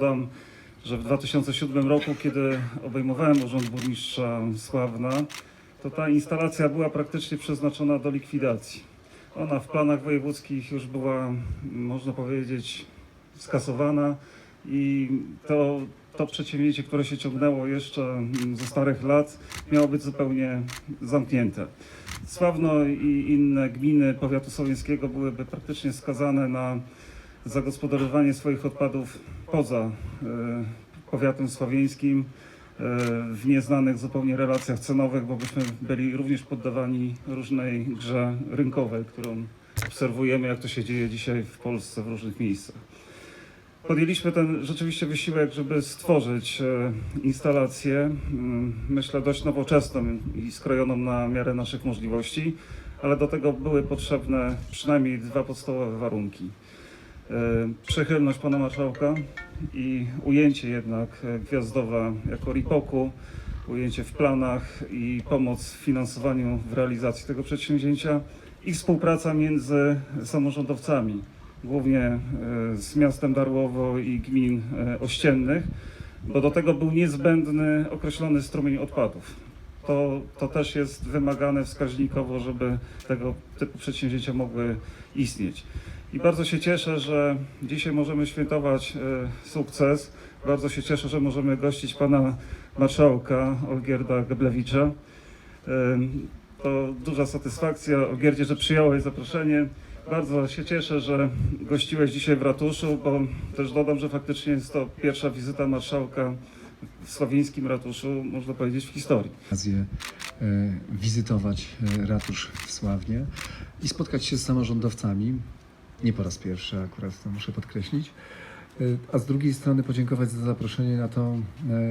Dodam, że w 2007 roku, kiedy obejmowałem urząd burmistrza Sławna, to ta instalacja była praktycznie przeznaczona do likwidacji. Ona w planach wojewódzkich już była, można powiedzieć, skasowana i to, to przedsięwzięcie, które się ciągnęło jeszcze mm, ze starych lat, miało być zupełnie zamknięte. Sławno i inne gminy powiatu sowieckiego byłyby praktycznie skazane na zagospodarowanie swoich odpadów poza e, powiatem sławieńskim, e, w nieznanych zupełnie relacjach cenowych, bo byśmy byli również poddawani różnej grze rynkowej, którą obserwujemy, jak to się dzieje dzisiaj w Polsce w różnych miejscach. Podjęliśmy ten rzeczywiście wysiłek, żeby stworzyć e, instalację, mm, myślę, dość nowoczesną i skrojoną na miarę naszych możliwości, ale do tego były potrzebne przynajmniej dwa podstawowe warunki. E, Przychylność pana marszałka i ujęcie jednak e, gwiazdowe jako RIPOK-u, ujęcie w planach i pomoc w finansowaniu w realizacji tego przedsięwzięcia i współpraca między samorządowcami, głównie e, z miastem Darłowo i gmin ościennych, bo do tego był niezbędny określony strumień odpadów. To, to też jest wymagane wskaźnikowo, żeby tego typu przedsięwzięcia mogły istnieć. I bardzo się cieszę, że dzisiaj możemy świętować e, sukces. Bardzo się cieszę, że możemy gościć pana marszałka Olgierda Geblewicza. E, To duża satysfakcja, Olgierdzie, że przyjąłeś zaproszenie. Bardzo się cieszę, że gościłeś dzisiaj w ratuszu, bo też dodam, że faktycznie jest to pierwsza wizyta marszałka w sławińskim ratuszu, można powiedzieć, w historii. okazję e, wizytować e, ratusz w Sławnie i spotkać się z samorządowcami. Nie po raz pierwszy akurat, to muszę podkreślić. E, A z drugiej strony podziękować za zaproszenie na tą,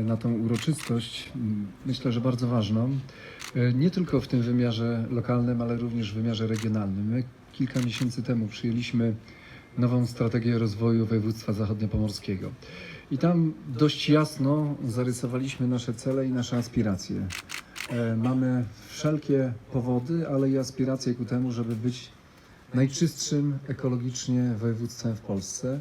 na tą uroczystość, myślę, że bardzo ważną, nie tylko w tym wymiarze lokalnym, ale również w wymiarze regionalnym. My kilka miesięcy temu przyjęliśmy nową strategię rozwoju województwa zachodniopomorskiego. I tam dość jasno zarysowaliśmy nasze cele i nasze aspiracje. E, Mamy wszelkie powody, ale i aspiracje ku temu, żeby być najczystszym ekologicznie województwem w Polsce.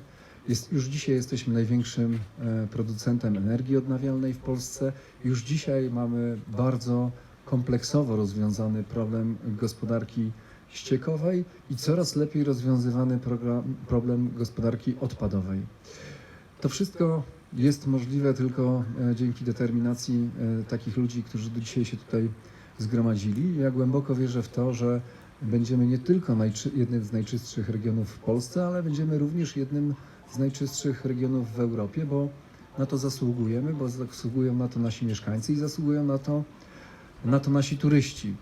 Jest, już dzisiaj jesteśmy największym e, producentem energii odnawialnej w Polsce. Już dzisiaj mamy bardzo kompleksowo rozwiązany problem gospodarki ściekowej i coraz lepiej rozwiązywany program, problem gospodarki odpadowej. To wszystko jest możliwe tylko e, dzięki determinacji e, takich ludzi, którzy do dzisiaj się tutaj zgromadzili. Ja głęboko wierzę w to, że będziemy nie tylko jednym z najczystszych regionów w Polsce, ale będziemy również jednym z najczystszych regionów w Europie, bo na to zasługujemy, bo zasługują na to nasi mieszkańcy i zasługują na to, na to nasi turyści.